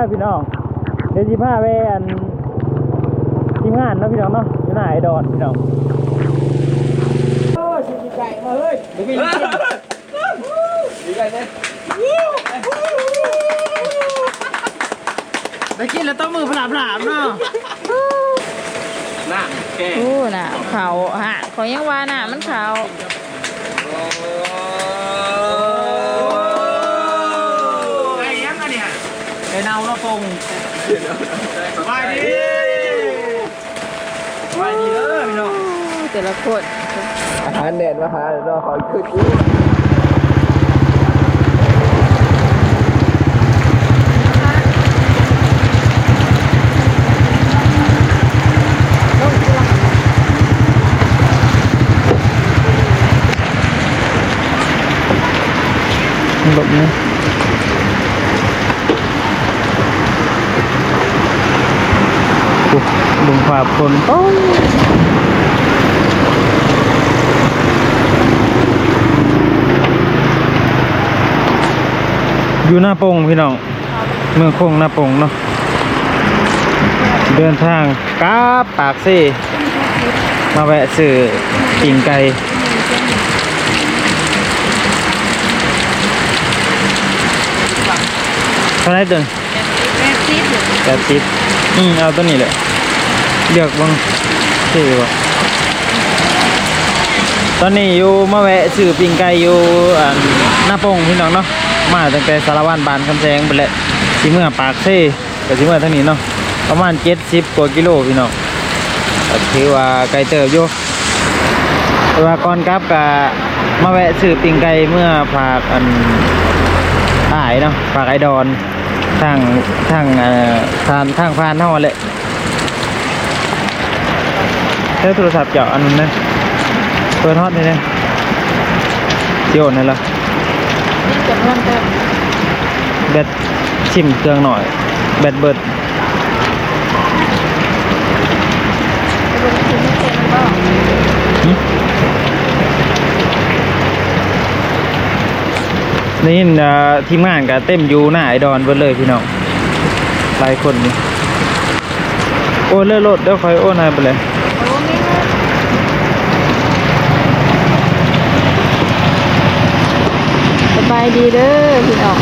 แล้วพี่น้องเดี๋ยวสิพาไปอันทีมงานเนาะพี่น้องเนาะอยู่หน้าไอดอนพี่น้องโอ้ยสิไก่มาเฮ้ยเดี๋ยวพี่ได้กินแล้วต้องมือผลาผลามเนาะหน้าแกโอ้น่ะเขาฮะเขายังว่าน่ะมันเขา เนาเนาะปงสบายดีไปดีเด้อพี่น้องแต่ละคนอาหารแดดมาหาเราขอขึ้นหลบนะโอ้ บุงภาพคนโอ้ยอยู่หน้าปงพี่น้อง เมืองคงหน้าปงเนาะ เดินทางกลับปากซี่ มาแวะซื้อกิ่งไก่เท่าไหรเดินแม่ซีดอยู่แปดสิบอืมเอาตัวนี้แหละ เลือกบ้างชื่บ่ตอนนี้อยู่มาแวะซื้อปิงไก่อยู่อ่าหน้าปงพี่น้องเนาะมาตั้งแต่สารวันบานคำแสงไปแหละสิเมื่อปากเซ่ก็สิเมื่อทางนี้เนาะประมาณเจ็ดสิบกว่ากิโลพี่น้องถือว่าไกลเติบอยู่แต่ว่าก่อนกลับก็มาแวะซื้อปิงไก่เมื่อฝากอันตายเนาะฝากไอดอนทางทางทางทางพานเท่าแหละ ใช้โทรศัพท์เจาะอันนั้นนะเปิดฮอตเลยนะโยนนั่นละนี่นก็แบตชิมเครื่องหน่อย แบตเบิดนี่ทีมงานก็เต็มอยู่หน้าไอดอนเบิดเลยพี่น้องหลายคนนี่โอ้เลื่อรถเดี๋ยวคอยโอ้นให้ไปเลย โอ้ไม่รู้สบายดีเด้อพี่น้อง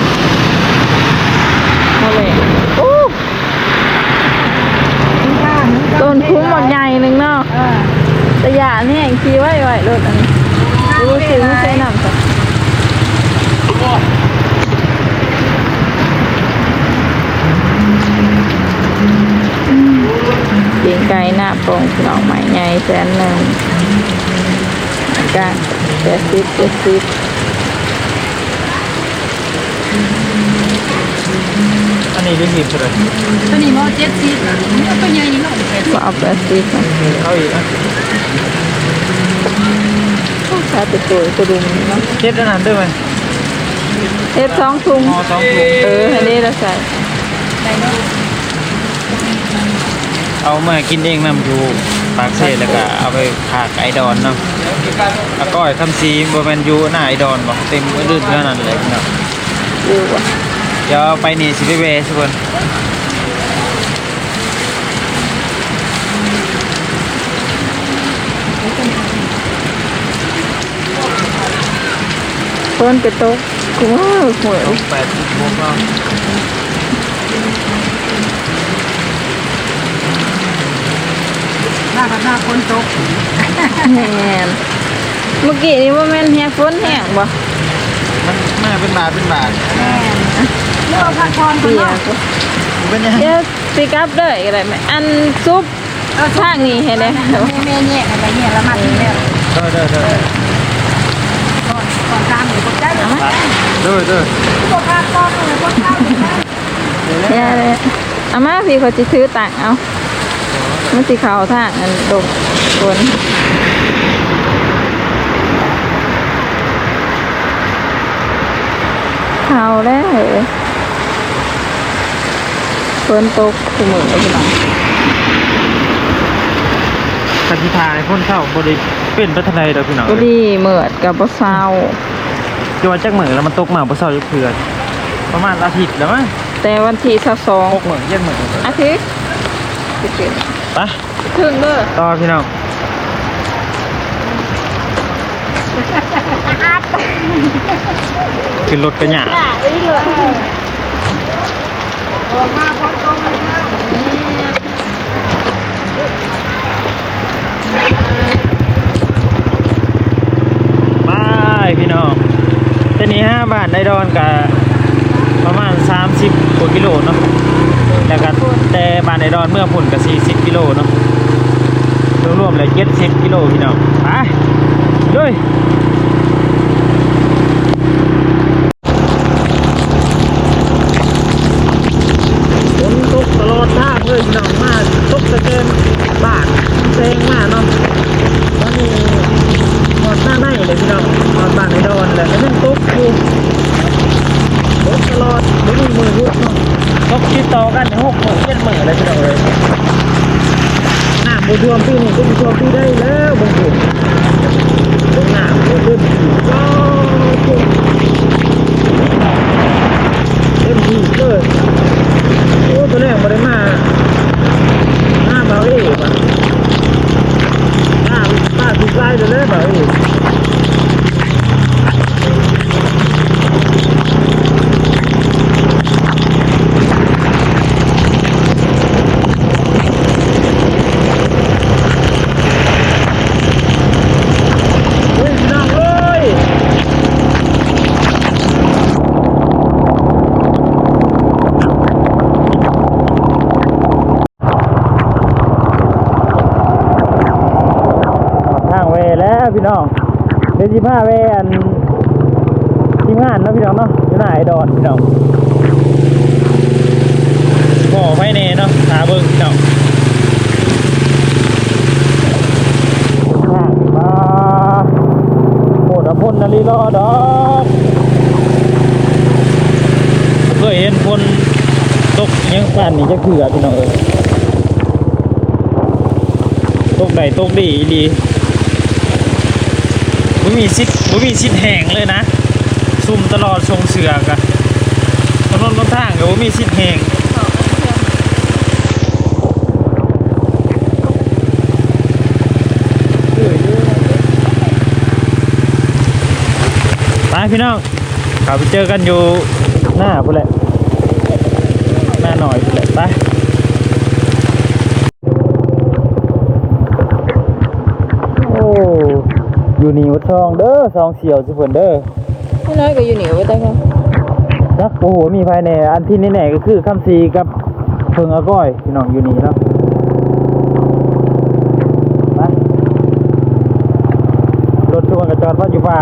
มาเลยโอ้ต้นคุ้มหมดใหญ่หนึ่งเนาะแต่ยาเนี่ยขี่ไว้ไว้รถอันนี้รู้สึกไม่ใช่น้ำสักเสียงไก่หน้าโปร่งพี่น้องใหม่ใหญ่แสนหนึ่งก็แปดสิบเจ็ดสิบ นนี้ได้หีบเท่าไหร่ตัวนี้มอเจ็ดสิบนี่ก็ตัวใหญ่นี่เนาะแปดสิบก็เอาแปดสิบมาเอาอีกอะชาติตัวตัวดุมเนาะเจ็ดอันนั้นด้วยไหมเทปสองถุงหอสองถุงเอออันนี้เราใส่เอามากินเองนำอยู่ปากเซ่แล้วก็เอาไปผากไอดอนเนาะแล้วก็ไอ้คำซีบแมนอยูหน้าไอดอนบอกเต็มอื่นเท่านั้นเลยเนาะดูว่ะ เดี๋ยวไปนี่สิไปเวสคนเพิ่นไปโต๊ะกูว่าหวยแปดสิบโมงเนาะหน้ากับหน้าคนตกแหมเมื่อกี้นี่ว่าแม่นแฮฝนแห้งบ่มันมาเป็นบาทเป็นบาทแม่ เลือกพักผ่อนคนเปียเนาะกเป็นยังไงเดี๋ยวปิกอัพเลยก็ได้ไหมอันซุปทางนี้ให้ได้แม่แม่เนี่ยอะไรเนี่ยละมัดนี่แล้วเด้อเด้อเด้อก่อนก่อนตามอยู่ก็ได้ไหมเด้อเด้อก็พาก้อนเลยก็ข้าวเลยนะเดี๋ยวเลยเอามาพี่เขาจะซื้อต่างเอามันสิเขาทางอันดงฝนเขาแล้วเหรอ ฝนตกคุมือพี่น้องคันที่ทายพ่นเข้าบริเป็นพัฒนาดอกพี่น้องก็ดีเหมือดกับบ่เศร้าจอจักเหมือนแล้วมันตกมาบ่เศร้าจักเถื่อนประมาณอาทิตย์แล้วมั้งอแต่วันที่สิบสองหกหมื่นเจ็ดหมื่นอาทิตย์สิบเจ็ดไปถึงเด้อต่อพี่น้องขึ้นรถกันหยาบาย พี่น้องแต่นี้ห้าบาทได้ดอนกับประมาณ 30กว่ากิโลเนาะแล้วก็แต่บาทในดอนเมื่อผลกับ40กิโลเนาะรวมๆเลย70กิโลพี่น้องไปด้วยฝนตกตลอดทางเลยพี่น้องมาตกตะเกนบาท แซงมาเนาะตอนนี้หมดหน้าไหนเลยพี่น้องหมดบ้านในดอนเลยแล้วยังตกอยู่ตกตลอดไม่มีมือยุบเนาะตกติดต่อกันหกหมื่นเจ็ดหมื่นเลยพี่น้องเลยน้ำบูทวมปีนี้ก็บูทวมปีได้แล้วบางทีตรงน้ำบูเต็มที่ก็เต็มที่เลยโอ้ตัวแรกมาได้มาหน้าเบาเอ๋ว่ะ ป้าป้าถูกไล่เลยแบบนี้เฮ้ยน้องเอ้ยทางเวแล้วพี่น้องเดี๋ ยวสิพาเวนทีมงานเนาะพี่น้องเนาะอยู่หน้าไอดอนพี่น้องหม้อไฟเน่เนาะหาเบิ่งพี่น้องข้างมาโหดอพลนนาลีรอดอกเคยเห็นคนตกยังสั่นนี่จะเขือพี่น้องเอ้ยตกใดตกดีอี มีซิดบ่มีซิดแห้งเลยนะซุ่มตลอดทรงเสือกอะถนนบนทางก็บ่มีซิดแห้งไปพี่น้องกลับไปเจอกันอยู่หน้าพุ่นแหละหน้าหน่อยพุ่นแหละไป อยู่นี่วัดทองเด้อซองเสียวสิเพิ่นเด้อไม่น้อยก็อยู่เหนียวไว้แต่ก็จักโอ้โหมีภายในอันที่แน่ๆก็คือคำซีกับเพิงอาก้อยพี่น้องอยู่นี่เนาะไปรถทุกคนก็จอดพัดอยู่ป่า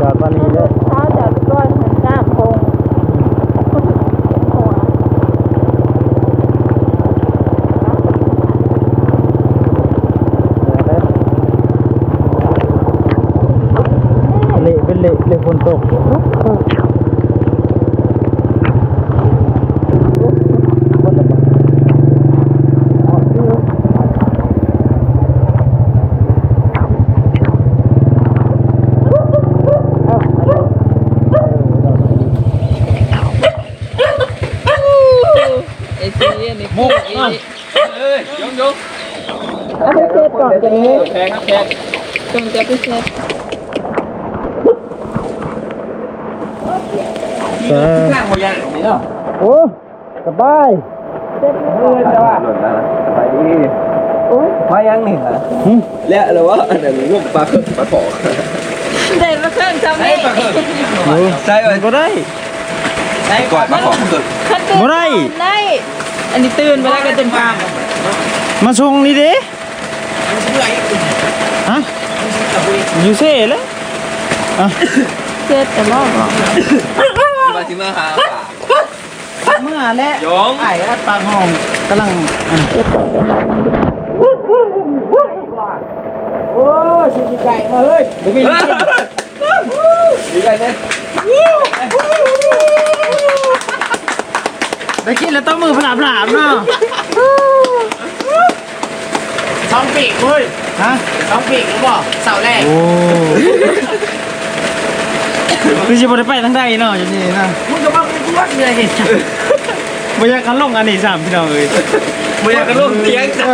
จอดวันนี้เลย เช้าจากก้อนเหมือนน้ำคงหัว เละเป็นเละเละฝนตกมุกอะเอ้ยยงยงเอาไปเซฟก่อนจะนี้แพงครับแพงจงจะไปเซฟ เออข้างหัวยางนี่เนาะโอ้สบายเออจะว่าหล่นแล้วนะไปดีมายังนี่ฮะหึแล้วหรือว่าอันนั้ลูกปลาเคิปลาขอเด็ดมาเครื่องทำนี่ใช่ไหมก็ได้ใช่ก่อนปลาขอเกิดขั้นตื่นบ่ได้ได้อันนี้ตื่นไปแล้ก็เตื่นปามมาส่งนี่เด้ฮะยูเซ่เลยอะเซฟแต่บอก ก่มาที่เมื่อหาเมื่อและยองไอ้อัดปากห้องกำลังโอ้ชิชิไก่มาเฮ้ยดี๋ยวมีดีใจเนี่ยไปกินแล้วต้องมือผลาผลามเนาะสองปีกเว้ยฮะสองปีกรู้บ่เสาแรกโอ้ คือสิบ่ได้ไปทางใดเนาะอยู่นี่นะมึงก็มาเป็นกูวัดเลยนี่บ่อยากกันลงอันนี้ซ้ำพี่น้องเอ้ยมึงอยากกระโดดเตียงจ้ะ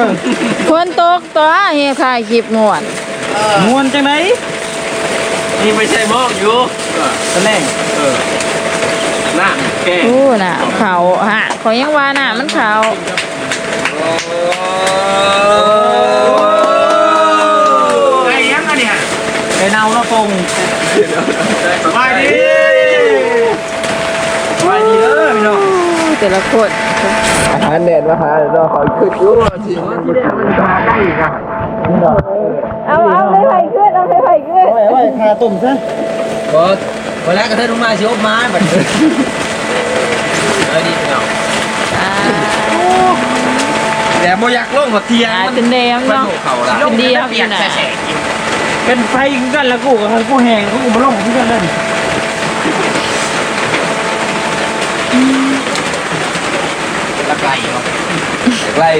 คนตกตัวเฮียถ่ายคลิปม่วนม่วนจังได๋นี่ไม่ใช่มอกอยู่ตะแลงเออหน้าแกอู้น่ะเขาฮะเขายังว่าน่ะมันเขาไอ้ยังอันเนี่ยไปเนาเนาะปง สบายดีไปดีเด้อพี่น้องแต่ละคนอาหารแดดมาหาเราขอขึ้นอยู่สิมันมาได้อีกอะเอาเอาไปไผ่ขึ้นเอาไปไผ่ขึ้นไว้ไว้คาตุ่มซะบอสวันแรกก็เธอลงมาสิอบม้บัดนี้เออดีเนาะอ่าแต่โมยากล่องหัวเทียงอ่ามันเป็นเดมมันเนาะเป็นเดียวอยู่น่ะ เป็นไฟคือกันแล้วกูกับกูแหงกูบ่ลงคือกันเลยตะไคร้เนาะตะไคร้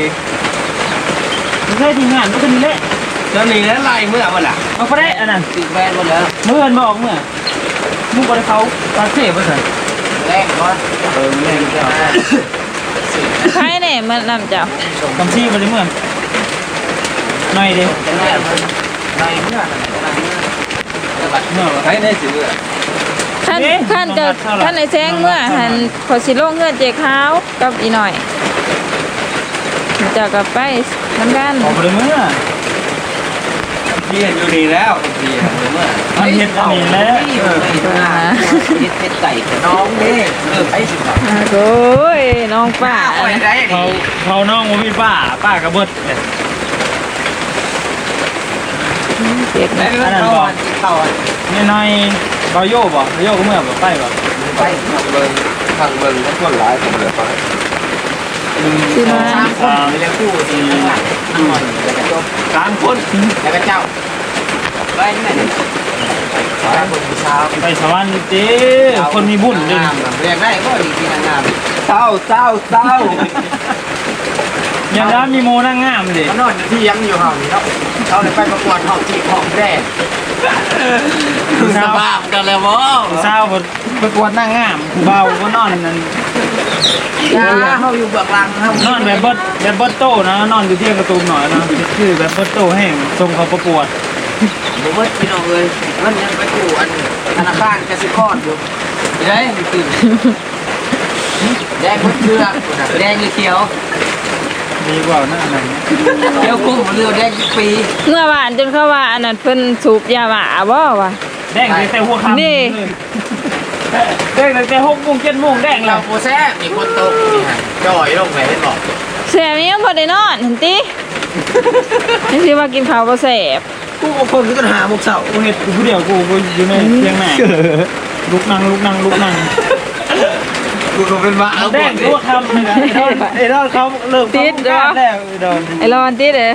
ไม่ใช่ทีมงานมันก็นี่แหละเจ้านี่แล้วไล่เมื่อวันละเอาไปได้อันนั้นติดแบนหมดแล้วเมื่อนบอกเมื่อมึงบ่ได้เขาปาเซ่บ่ซั่นแรกก่อนเออแรกเจ้าใครเนี่ยมันนำเจ้าคำชี้บ่ได้เมื่อหน่อยเด้ จะแรกไล่เมื่อเมื่อใครได้สิเมื่อขั้นขั้นกับขั้นในแซงเมื่อหันขอสิโลงเงื่อนเจขาวกับอีหน่อยเจะกับไปน้ำกันออกบ่ได้เมื่อเรียนอยู่นี่แล้วเรียนเมื่อมันเฮ็ดอันนี้แหละเออเฮ็ดเป็ดไก่น้องนี่เออไอ้สิครับอ่าโอ้ยน้องป้าเอาไว้ได้เขาเขาน้องบ่มีป้าป้าก็เบิดเลย เจ็บแล้นะวก็เข้าเข้านี่น้อยบ่โยบ่บ่โยก็เมื่อบ่ไปบ่ไปทางเบิ่งทางเบิ่งก็คนหลายคนเลยไปคือมาสามคนไม่ได้คู่สี่ข้างหลังข้างหลังแล้วก็จบสามคนแล้วก็เจ้าไปนี่ไหนไปบนเช้าไปสวรรค์ติคนมีบุญเด้เรียกได้ก็ดีที่งามเศร้าเศร้าเศร้าอย่างนั้นมีโมนั่งงามดิมันนอนที่ยังอยู่ห้องนี้เนาะ เขาเลยไปประกวดห้องที่ห้องแรกสภาพกันแล้วบ่ผู้สาวบ่ประกวดนางงามผู้เบาก็นอนนั่นยาเขาอยู่เบื้องหลังเขานอนแบบเบิดแบบเบิดโตนะนอนอยู่เที่ยงกระตูมหน่อยนะคือแบบเบิดโตแห้งส่งเขาประกวดผมว่าพี่น้องเลยมันยังไปกู้อันธนาคารกสิกรอยู่ไปได้ตื่นแดงคนเชือกแดงเขียว ดีกว่าหน้าไหนเขียวกุ้งเรือแดงปีเมื่อวานจนเขาว่าอันนั้นเพิ่นสูบยาบ้าบ่วะแดงแต่หัวค่ำนี่แดงแต่หกโมงเจ็ดโมงแดงเราแล้วโปแซ่มีคนตกนี่ฮะจ่อยลงไปให้บอกแสบยังบ่ได้นอนเห็นตินี่สิว่ากินข้าวบ่แสบกูกับคนก็หามุกเสากูเห็ดกูผู้เดียวกูกูอยู่ในเตียงแม่ลุกนั่งลุกนั่งลุกนั่ง กูก็เป็นบ้าแดงหัวค่ำเลยนะไอ้ดอนเขาเริ่มเขาประกาศแล้วไอ้ดอนไอ้รอนติเด้อ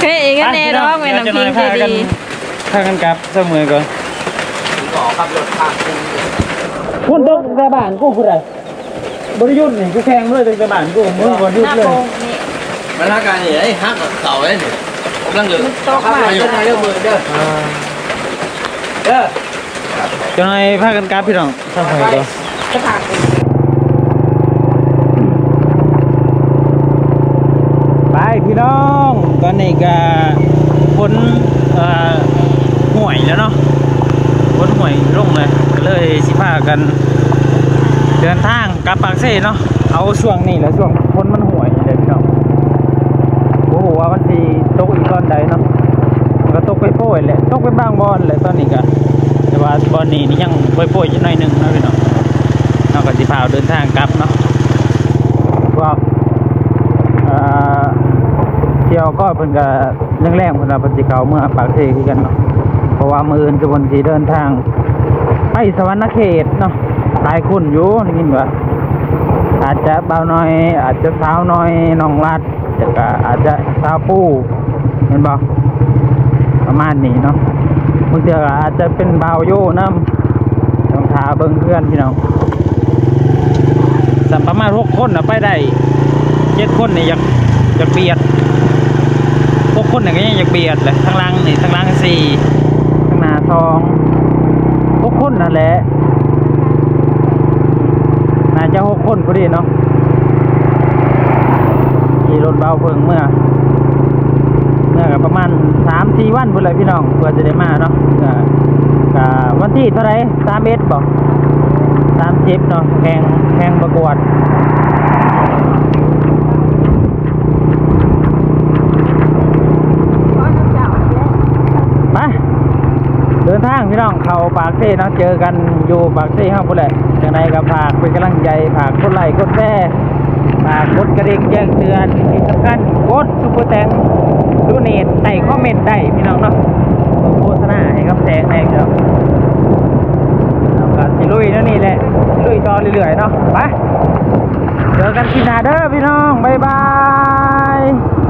เคยเองกันแน่ดอกแม่น้ำพิงใจดีพากันกลับเสมอก่อนขอขับรถผ่านกูคนตกแต่บ้านกูผู้ใดบริยุทธ์นี่กูแข่งเลยตั้งแต่บ้านกูมึงบ่หยุดเลยมันรักกันอย่างไอ้ฮักกับเขาเลยกำลังเหลือตกมาเจ้านายเรื่องมือเด้อเด้อเจ้านายพากันกลับพี่น้องทำไมก่อนไปพี่ น้องตอนนี้ก็พ้นห่วยแล้วเนาะพ้นห่วยลงเลยก็เลยสิพากัน เดินทางกลับปากเซ่เนาะเอาช่วงนี้แหละช่วงพ้นมันห่วยเลยพี่น้องโอ้โหว่ามันสีตกอีกตอนใดเนาะก็ตกไปโป้ยแหละตกไปบางบอลเลยตอนนี้ก็แต่ว่าบอลนี้นี่ยังโป้ยๆอยู่หน่อยนึงนะพี่น้องเราก็สิพาเดินทางกลับเนาะว่าเอ่อเที่ยวก็เพิ่นก็แรงๆเพิ่นว่าเพิ่นสิเข้าเมื่อปากเซ่คือกันเนาะเพราะว่ามื้ออื่นคือเพิ่นสิเดินทาง ไปสวรรณเขตเนาะหลายคนอยู่นี่กินว่าอาจจะเบาหน่อย อาจจะสาวน้อยน้องรัดจะก็อาจจะสาวปูเห็นบ่ประมาณนี้เนาะบางเทื่ออาจจะเป็นเบาโยน้ำต้องทาเบิ่งเพื่อนพี่น้องสัมประมาณหกคนนะไปได้เจ็ดคนนี่อยากอยากเบียด หกคนนี่ยก็ยังอยากเบียดเลยทั้งล่างนี่ทั้งล่างสี่ทั้างหน้าสองพวกคนนนั่นแหละน่าจะหกคนพอดีเนาะขี่รถเบาเพิ่งเมื่อเมื่อกับประมาณสามสี่วันพุ่นเลยพี่น้องเพื่อจะได้มาเนาะก็ก็วันที่เท่าไรสามเอ็ดบอกสามสิบเนาะแข่งแข่งประกวด ไปเดินทางพี่น้องเข้าปากเซ่เนาะเจอกันอยู่ปากเซ่ห้างพุ่นแหละจังไดก็ฝากเป็นกำลังใจฝากกดไลค์กดแชร์ฝากกดกระดิ่งแจ้งเตือนที่สำคัญกดซุปเปอร์แตงดูเนตใส่คอมเมนต์ได้พี่น้องเนาะโฆษณาให้กับแสงแดงเนาะแล้วก็สิลุยนั่นนี่แหละลุยต่อเรื่อยๆเนาะไปเจอกันที่หนาเด้อพี่น้องบ๊ายบาย